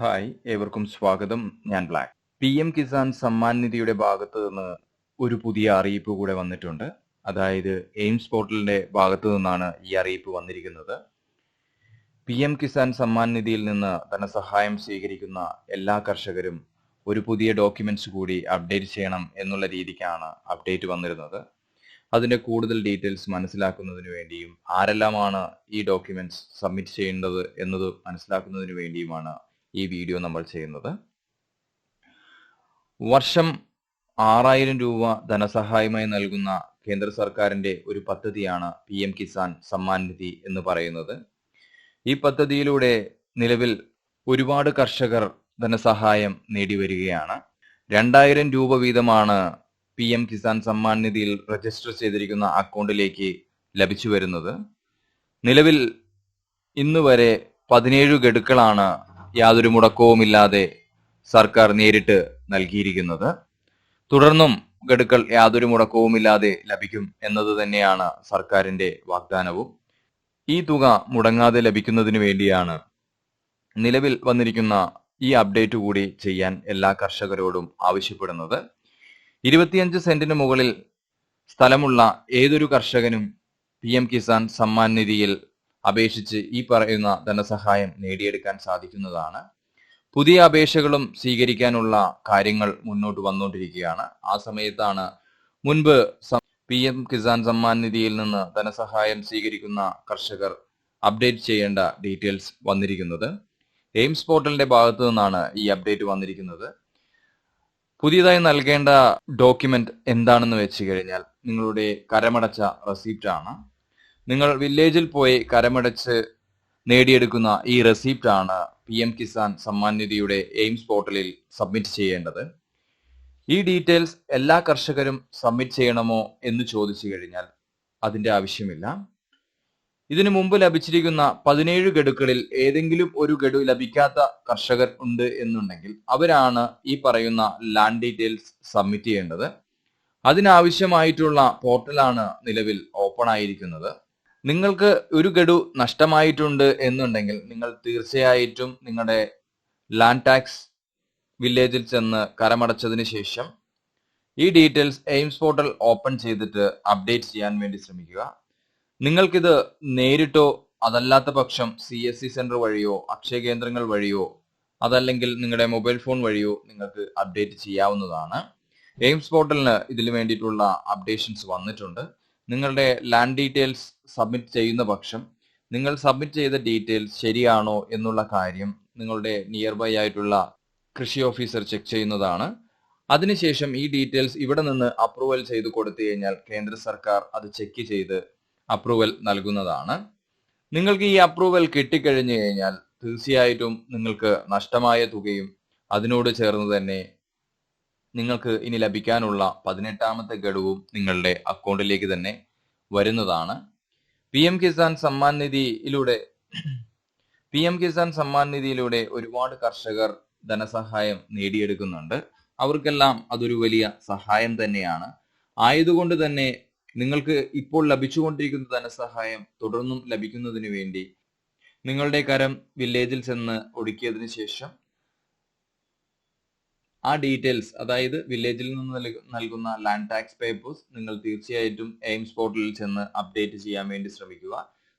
Hi ഏവർക്കും സ്വാഗതം. ഞാൻ black. P M Kisan Samman നിധിയുടെ ഭാഗത്ത് നിന്ന് ഒരു പുതിയ അറിയിപ്പ് കൂടെ വന്നിട്ടുണ്ട്. അതായത് എയിംസ് പോർട്ടലിന്റെ ഭാഗത്തു നിന്നാണ് ഈ അറിയിപ്പ് വന്നിരിക്കുന്നത്. പി എം കിസാൻ സമ്മാൻ നിധിയിൽ നിന്ന് ധനസഹായം സ്വീകരിക്കുന്ന എല്ലാ കർഷകരും ഒരു പുതിയ ഡോക്യുമെന്റ്സ് കൂടി അപ്ഡേറ്റ് ചെയ്യണം എന്നുള്ള രീതിക്കാണ് അപ്ഡേറ്റ് വന്നിരുന്നത്. അതിന്റെ കൂടുതൽ ഡീറ്റെയിൽസ് മനസ്സിലാക്കുന്നതിന് വേണ്ടിയും ആരെല്ലാമാണ് ഈ ഡോക്യുമെന്റ്സ് സബ്മിറ്റ് ചെയ്യേണ്ടത് എന്നത് മനസ്സിലാക്കുന്നതിന് വേണ്ടിയുമാണ് ഈ വീഡിയോ നമ്മൾ ചെയ്യുന്നത്. വർഷം ആറായിരം രൂപ ധനസഹായമായി നൽകുന്ന കേന്ദ്ര സർക്കാരിന്റെ ഒരു പദ്ധതിയാണ് പി എം കിസാൻ സമ്മാൻ നിധി എന്ന് പറയുന്നത്. ഈ പദ്ധതിയിലൂടെ നിലവിൽ ഒരുപാട് കർഷകർ ധനസഹായം നേടിവരികയാണ്. രണ്ടായിരം രൂപ വീതമാണ് പി എം കിസാൻ സമ്മാൻ നിധിയിൽ രജിസ്റ്റർ ചെയ്തിരിക്കുന്ന അക്കൗണ്ടിലേക്ക് ലഭിച്ചു വരുന്നത്. നിലവിൽ ഇന്നുവരെ പതിനേഴ് ഗഡുക്കളാണ് യാതൊരു മുടക്കവുമില്ലാതെ സർക്കാർ നേരിട്ട് നൽകിയിരിക്കുന്നത്. തുടർന്നും ഗഡുക്കൾ യാതൊരു മുടക്കവുമില്ലാതെ ലഭിക്കും എന്നത് തന്നെയാണ് സർക്കാരിന്റെ വാഗ്ദാനവും. ഈ തുക മുടങ്ങാതെ ലഭിക്കുന്നതിന് വേണ്ടിയാണ് നിലവിൽ വന്നിരിക്കുന്ന ഈ അപ്ഡേറ്റ് കൂടി ചെയ്യാൻ എല്ലാ കർഷകരോടും ആവശ്യപ്പെടുന്നത്. ഇരുപത്തിയഞ്ച് സെന്റിന് മുകളിൽ സ്ഥലമുള്ള ഏതൊരു കർഷകനും പി എം കിസാൻ സമ്മാൻ നിധിയിൽ അപേക്ഷിച്ച് ഈ പറയുന്ന ധനസഹായം നേടിയെടുക്കാൻ സാധിക്കുന്നതാണ്. പുതിയ അപേക്ഷകളും സ്വീകരിക്കാനുള്ള കാര്യങ്ങൾ മുന്നോട്ട് വന്നുകൊണ്ടിരിക്കുകയാണ്. ആ സമയത്താണ് മുൻപ് പി എം കിസാൻ സമ്മാൻ നിധിയിൽ നിന്ന് ധനസഹായം സ്വീകരിക്കുന്ന കർഷകർ അപ്ഡേറ്റ് ചെയ്യേണ്ട ഡീറ്റെയിൽസ് വന്നിരിക്കുന്നത്. എയിംസ് പോർട്ടലിന്റെ ഭാഗത്തു നിന്നാണ് ഈ അപ്ഡേറ്റ് വന്നിരിക്കുന്നത്. പുതിയതായി നൽകേണ്ട ഡോക്യുമെന്റ് എന്താണെന്ന് വെച്ച് കഴിഞ്ഞാൽ നിങ്ങളുടെ കരമടച്ച റെസിപ്റ്റ് ആണ് നിങ്ങൾ വില്ലേജിൽ പോയി കരമടച്ച് നേടിയെടുക്കുന്ന ഈ റെസിപ്റ്റ് ആണ് പി എം കിസാൻ സമ്മാൻ നിധിയുടെ എയിംസ് പോർട്ടലിൽ സബ്മിറ്റ് ചെയ്യേണ്ടത്. ഈ ഡീറ്റെയിൽസ് എല്ലാ കർഷകരും സബ്മിറ്റ് ചെയ്യണമോ എന്ന് ചോദിച്ചു കഴിഞ്ഞാൽ അതിന്റെ ആവശ്യമില്ല. ഇതിനു മുമ്പ് ലഭിച്ചിരിക്കുന്ന പതിനേഴ് ഗഡുക്കളിൽ ഏതെങ്കിലും ഒരു ഗഡു ലഭിക്കാത്ത കർഷകർ ഉണ്ട് എന്നുണ്ടെങ്കിൽ അവരാണ് ഈ പറയുന്ന ലാൻഡ് ഡീറ്റെയിൽസ് സബ്മിറ്റ് ചെയ്യേണ്ടത്. അതിനാവശ്യമായിട്ടുള്ള പോർട്ടലാണ് നിലവിൽ ഓപ്പൺ ആയിരിക്കുന്നത്. നിങ്ങൾക്ക് ഒരു ഗഡു നഷ്ടമായിട്ടുണ്ട് എന്നുണ്ടെങ്കിൽ നിങ്ങൾ തീർച്ചയായിട്ടും നിങ്ങളുടെ ലാൻഡ് ടാക്സ് വില്ലേജിൽ ചെന്ന് കരമടച്ചതിന് ശേഷം ഈ ഡീറ്റെയിൽസ് എയിംസ് പോർട്ടൽ ഓപ്പൺ ചെയ്തിട്ട് അപ്ഡേറ്റ് ചെയ്യാൻ വേണ്ടി ശ്രമിക്കുക. നിങ്ങൾക്കിത് നേരിട്ടോ അതല്ലാത്ത പക്ഷം സി എസ് സി സെന്റർ വഴിയോ അക്ഷയ കേന്ദ്രങ്ങൾ വഴിയോ അതല്ലെങ്കിൽ നിങ്ങളുടെ മൊബൈൽ ഫോൺ വഴിയോ നിങ്ങൾക്ക് അപ്ഡേറ്റ് ചെയ്യാവുന്നതാണ്. എയിംസ് പോർട്ടലിന് ഇതിൽ വേണ്ടിയിട്ടുള്ള അപ്ഡേഷൻസ് വന്നിട്ടുണ്ട്. നിങ്ങളുടെ ലാൻഡ് ഡീറ്റെയിൽസ് സബ്മിറ്റ് ചെയ്യുന്ന പക്ഷം നിങ്ങൾ സബ്മിറ്റ് ചെയ്ത ഡീറ്റെയിൽസ് ശരിയാണോ എന്നുള്ള കാര്യം നിങ്ങളുടെ നിയർ ബൈ ആയിട്ടുള്ള കൃഷി ഓഫീസർ ചെക്ക് ചെയ്യുന്നതാണ്. അതിനുശേഷം ഈ ഡീറ്റെയിൽസ് ഇവിടെ നിന്ന് അപ്രൂവൽ ചെയ്ത് കൊടുത്തു കഴിഞ്ഞാൽ കേന്ദ്ര സർക്കാർ അത് ചെക്ക് ചെയ്ത് അപ്രൂവൽ നൽകുന്നതാണ്. നിങ്ങൾക്ക് ഈ അപ്രൂവൽ കിട്ടിക്കഴിഞ്ഞു കഴിഞ്ഞാൽ തീർച്ചയായിട്ടും നിങ്ങൾക്ക് നഷ്ടമായ തുകയും അതിനോട് ചേർന്ന് തന്നെ നിങ്ങൾക്ക് ഇനി ലഭിക്കാനുള്ള പതിനെട്ടാമത്തെ ഗഡുവും നിങ്ങളുടെ അക്കൗണ്ടിലേക്ക് തന്നെ വരുന്നതാണ്. പി എം കിസാൻ സമ്മാൻ നിധിയിലൂടെ പി എം കിസാൻ സമ്മാൻ നിധിയിലൂടെ ഒരുപാട് കർഷകർ ധനസഹായം നേടിയെടുക്കുന്നുണ്ട്. അവർക്കെല്ലാം അതൊരു വലിയ സഹായം തന്നെയാണ്. ആയതുകൊണ്ട് തന്നെ നിങ്ങൾക്ക് ഇപ്പോൾ ലഭിച്ചുകൊണ്ടിരിക്കുന്ന ധനസഹായം തുടർന്നും ലഭിക്കുന്നതിന് വേണ്ടി നിങ്ങളുടെ കരം വില്ലേജിൽ ചെന്ന് ഒടുക്കിയതിനു ശേഷം ആ ഡീറ്റെയിൽസ് അതായത് വില്ലേജിൽ നിന്ന് നൽകുന്ന ലാൻഡ് ടാക്സ് പേപ്പേഴ്സ് നിങ്ങൾ തീർച്ചയായിട്ടും എയിംസ് പോർട്ടലിൽ ചെന്ന് അപ്ഡേറ്റ് ചെയ്യാൻ വേണ്ടി ശ്രമിക്കുക.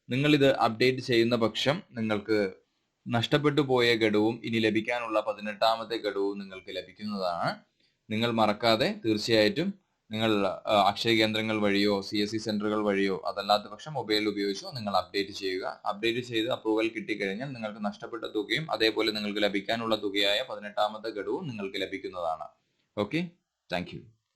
നിങ്ങൾ ഇത് അപ്ഡേറ്റ് ചെയ്യുന്ന പക്ഷം നിങ്ങൾക്ക് നഷ്ടപ്പെട്ടു പോയ ഗഡുവും ഇനി ലഭിക്കാനുള്ള പതിനെട്ടാമത്തെ ഗഡുവും നിങ്ങൾക്ക് ലഭിക്കുന്നതാണ്. നിങ്ങൾ മറക്കാതെ തീർച്ചയായിട്ടും നിങ്ങൾ അക്ഷയ കേന്ദ്രങ്ങൾ വഴിയോ സി എസ് സി സെന്ററുകൾ വഴിയോ അതല്ലാത്ത പക്ഷം മൊബൈൽ ഉപയോഗിച്ചോ നിങ്ങൾ അപ്ഡേറ്റ് ചെയ്യുക. അപ്ഡേറ്റ് ചെയ്ത് അപ്രൂവൽ കിട്ടിക്കഴിഞ്ഞാൽ നിങ്ങൾക്ക് നഷ്ടപ്പെട്ട തുകയും അതേപോലെ നിങ്ങൾക്ക് ലഭിക്കാനുള്ള തുകയായ പതിനെട്ടാമത്തെ ഗഡുവും നിങ്ങൾക്ക് ലഭിക്കുന്നതാണ്. ഓക്കെ? താങ്ക്